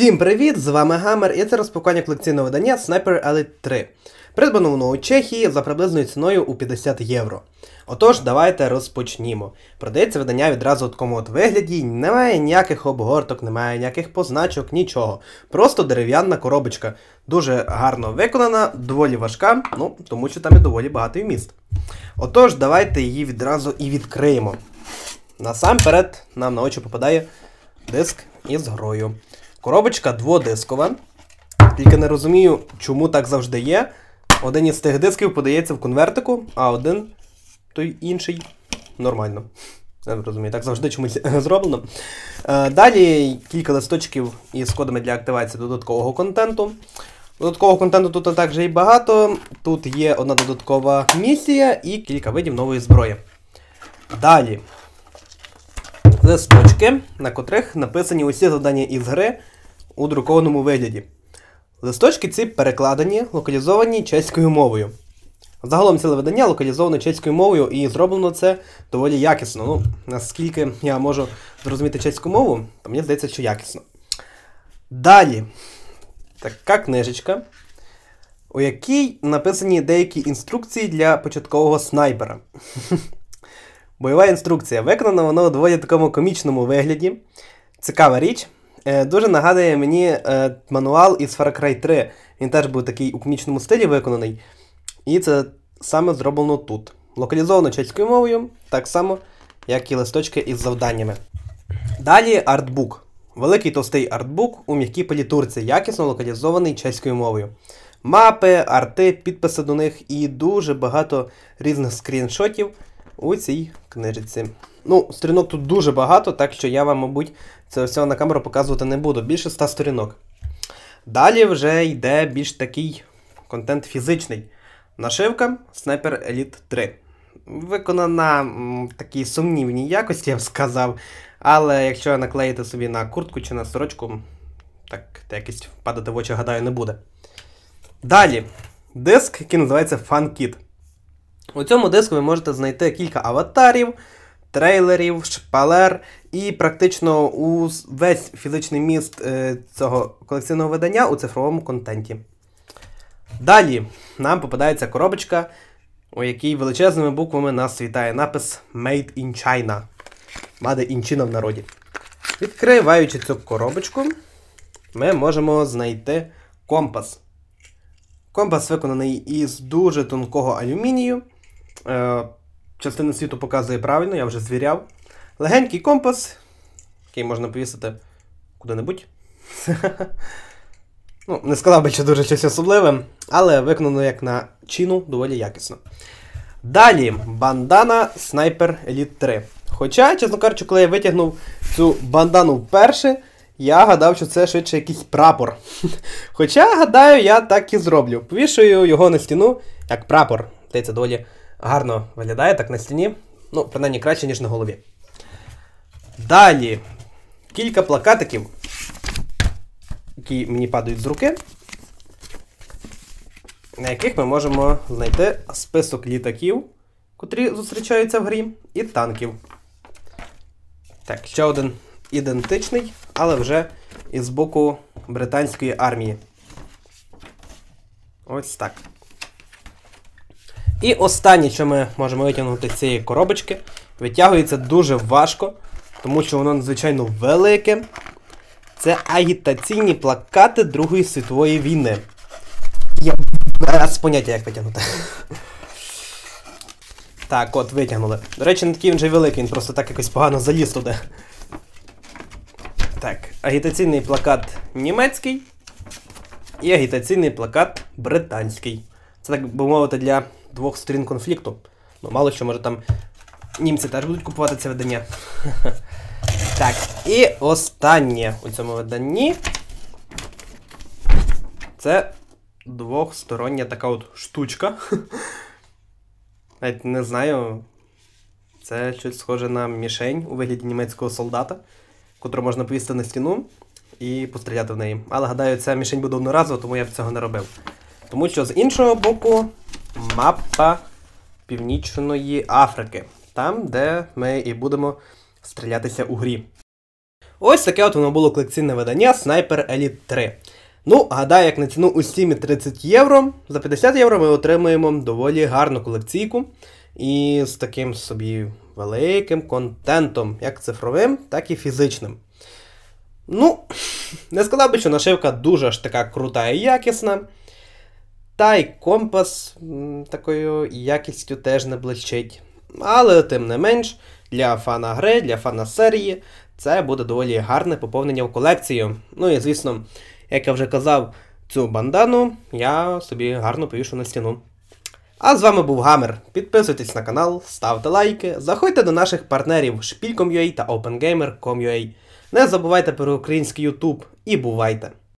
Всім привіт! З вами Гамер і це розпакування колекційного видання Sniper Elite 3. Придбано воно у Чехії за приблизною ціною у 50 євро. Отож, давайте розпочнімо. Продається видання відразу в такому от вигляді, немає ніяких обгорток, немає ніяких позначок, нічого. Просто дерев'яна коробочка. Дуже гарно виконана, доволі важка, ну тому що там і доволі багатий вміст. Отож, давайте її відразу і відкриємо. Насамперед нам на очі попадає диск із грою. Коробочка дводискова. Тільки не розумію, чому так завжди є. Один із тих дисків подається в конвертику, а один той інший нормально. Не розумію, так завжди чомусь зроблено. Е, Далі кілька листочків із кодами для активації додаткового контенту. Додаткового контенту тут також і багато. Тут є одна додаткова місія і кілька видів нової зброї. Далі. Листочки, на котрих написані усі завдання із гри у друкованому вигляді. Листочки ці перекладені, локалізовані чеською мовою. Загалом ціле видання локалізовано чеською мовою і зроблено це доволі якісно. Ну, наскільки я можу зрозуміти чеську мову, то мені здається, що якісно. Далі, така книжечка, у якій написані деякі інструкції для початкового снайпера. Бойова інструкція. Виконана воно у доволі такому комічному вигляді. Цікава річ. Е, Дуже нагадує мені е, мануал із Far Cry 3. Він теж був такий у комічному стилі виконаний. І це саме зроблено тут. Локалізовано чеською мовою, так само, як і листочки із завданнями. Далі артбук. Великий товстий артбук у м'якій палітурці, якісно локалізований чеською мовою. Мапи, арти, підписи до них і дуже багато різних скріншотів у цій книжці. Ну, сторінок тут дуже багато, так що я вам, мабуть, це всього на камеру показувати не буду. Більше ста сторінок. Далі вже йде більш такий контент фізичний. Нашивка Sniper Elite 3. Виконана м, такій сумнівній якості, я б сказав. Але якщо наклеїти собі на куртку чи на сорочку, так якість впадати в очі, гадаю, не буде. Далі. Диск, який називається FunKit. У цьому диску ви можете знайти кілька аватарів, трейлерів, шпалер і практично весь фізичний міст е, цього колекційного видання у цифровому контенті. Далі нам попадається коробочка, у якій величезними буквами нас вітає напис Made in China. Made in China в народі. Відкриваючи цю коробочку, ми можемо знайти компас. Компас виконаний із дуже тонкого алюмінію. Частина світу показує правильно, я вже звіряв. Легенький компас, який можна повісити куди-небудь. ну, не сказав би, що дуже щось особливе, але виконано як на чину доволі якісно. Далі бандана Sniper Elite 3. Хоча, чесно кажучи, коли я витягнув цю бандану вперше, я гадав, що це швидше якийсь прапор. Хоча, гадаю, я так і зроблю. Повішую його на стіну як прапор. Здається, доволі гарно виглядає так на стіні. Ну, принаймні краще, ніж на голові. Далі. Кілька плакатиків, які мені падають з руки, на яких ми можемо знайти список літаків, котрі зустрічаються в грі, і танків. Так, ще один ідентичний, але вже із боку британської армії. Ось так. І останнє, що ми можемо витягнути з цієї коробочки, витягується дуже важко, тому що воно надзвичайно велике. Це агітаційні плакати Другої світової війни. Я без поняття, як витягнути. Так, от, витягнули. До речі, не такий він же великий, він просто так якось погано заліз туди. Так, агітаційний плакат німецький і агітаційний плакат британський. Це так би мовити для двох сторін конфлікту. Ну, мало що, може там німці теж будуть купувати це видання. Так, і останнє у цьому виданні. Це двохстороння така от штучка. Навіть не знаю. Це щось схоже на мішень у вигляді німецького солдата, котру можна повісити на стіну і постріляти в неї. Але гадаю, ця мішень буде одноразово, тому я б цього не робив. Тому що з іншого боку мапа Північної Африки. Там, де ми і будемо стрілятися у грі. Ось таке от воно було колекційне видання Sniper Elite 3. Ну, гадаю, як на ціну у стімі 30 євро, за 50 євро ми отримуємо доволі гарну колекційку. І з таким собі великим контентом, як цифровим, так і фізичним. Ну, не сказав би, що нашивка дуже ж така крута і якісна. Та й компас такою якістю теж не блищить. Але тим не менш, для фана гри, для фана серії, це буде доволі гарне поповнення в колекцію. Ну і звісно, як я вже казав, цю бандану я собі гарно повішу на стіну. А з вами був Гамер. Підписуйтесь на канал, ставте лайки, заходьте до наших партнерів Шпіль.com.ua та OpenGamer.com.ua. Не забувайте про український YouTube і бувайте!